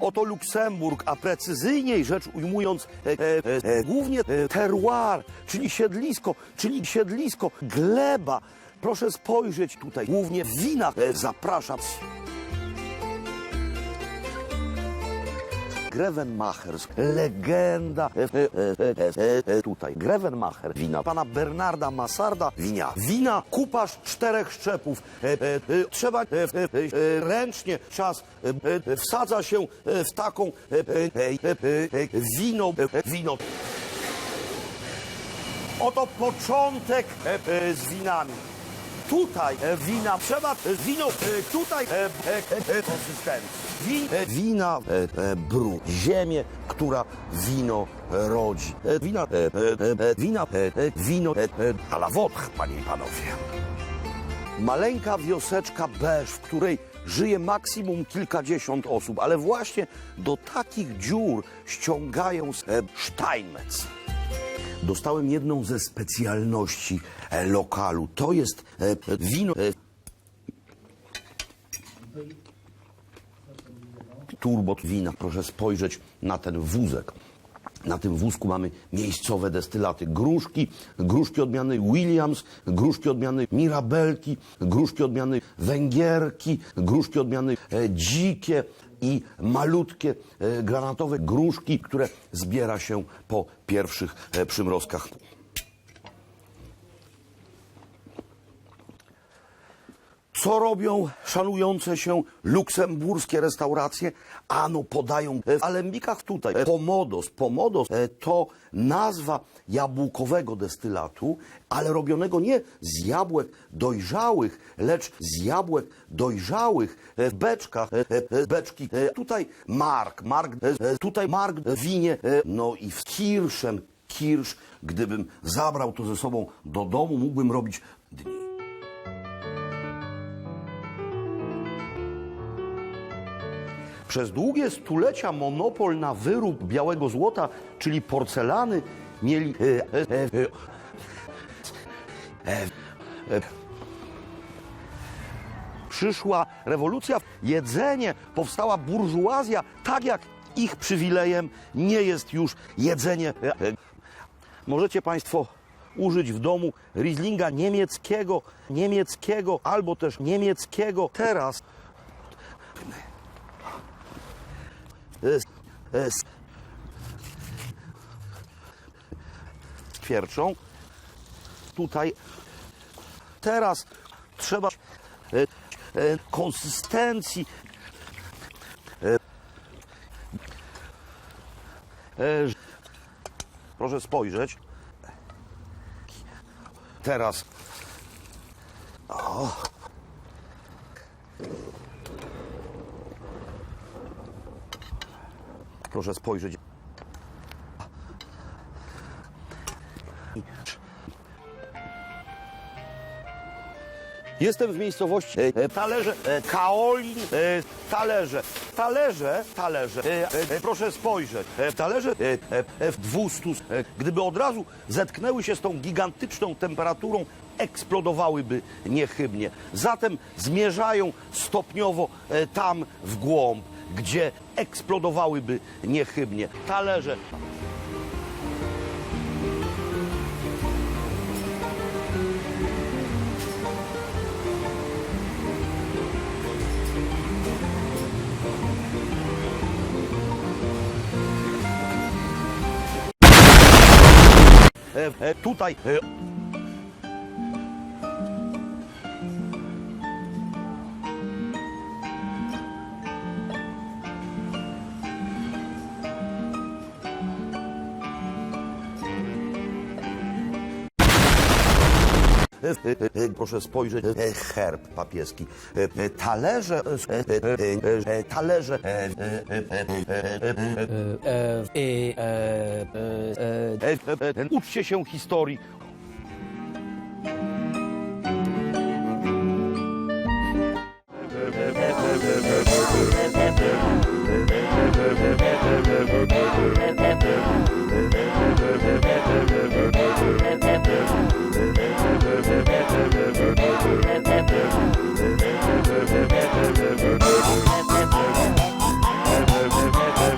Oto Luksemburg, a precyzyjniej rzecz ujmując, e, e, e, głównie e, terroir, czyli siedlisko, czyli siedlisko, gleba. Proszę spojrzeć tutaj, głównie wina. E, zapraszam. Grevenmacher, legenda e, e, e, e, e, tutaj. Grevenmacher, wina pana Bernarda Masarda, winia. Wina, kupasz czterech szczepów. E, e, e, trzeba e, e, e, ręcznie czas e, e, wsadza się e, w taką e, e, e, e, e, wino, e, e, wino. Oto początek e, e, z winami. Tutaj e, wina, trzeba e, wino, e, tutaj e, e, e, e, konsystencji. Win, e, wina, e, e, brud, ziemię, która wino e, rodzi. E, wina, e, e, e, wina, e, e, wino, e, e, a la wodch, panie i panowie. Maleńka wioseczka Beż, w której żyje maksimum kilkadziesiąt osób, ale właśnie do takich dziur ściągają e, Steinmetz. Dostałem jedną ze specjalności e, lokalu. To jest e, wino. E, turbo wina. Proszę spojrzeć na ten wózek. Na tym wózku mamy miejscowe destylaty. Gruszki, gruszki odmiany Williams, gruszki odmiany Mirabelki, gruszki odmiany Węgierki, gruszki odmiany e, dzikie i malutkie e, granatowe gruszki, które zbiera się po pierwszych e, przymrozkach. Co robią szanujące się luksemburskie restauracje? Ano podają w alembikach tutaj e, pomodos. Pomodos e, to nazwa jabłkowego destylatu, ale robionego nie z jabłek dojrzałych, lecz z jabłek dojrzałych e, w beczkach. e, e, Beczki. E, Tutaj mark, mark, e, e, tutaj mark winie, e, no i w kirszem, kirsz. Gdybym zabrał to ze sobą do domu, mógłbym robić Przez długie stulecia monopol na wyrób białego złota, czyli porcelany, mieli. E, e, e, Przyszła rewolucja, jedzenie, powstała burżuazja, tak jak ich przywilejem nie jest już jedzenie. Możecie Państwo użyć w domu Rieslinga niemieckiego, niemieckiego albo też niemieckiego teraz. Z, twierczą. Tutaj teraz trzeba e, e, konsystencji. E, proszę spojrzeć. Teraz. O. Proszę spojrzeć. Jestem w miejscowości e, talerze, e, Kaolin, e, talerze, talerze, talerze, e, e, proszę spojrzeć, e, talerze e, e, F200, e, gdyby od razu zetknęły się z tą gigantyczną temperaturą, eksplodowałyby niechybnie. Zatem zmierzają stopniowo e, tam w głąb, gdzie eksplodowałyby niechybnie. Talerze, e, e, tutaj e, Proszę spojrzeć, e, herb papieski, E, e, talerze, e, e, e, e, talerze, e, e, e, e, e, e, E, e, e, e, e, e, e, e, uczcie się historii,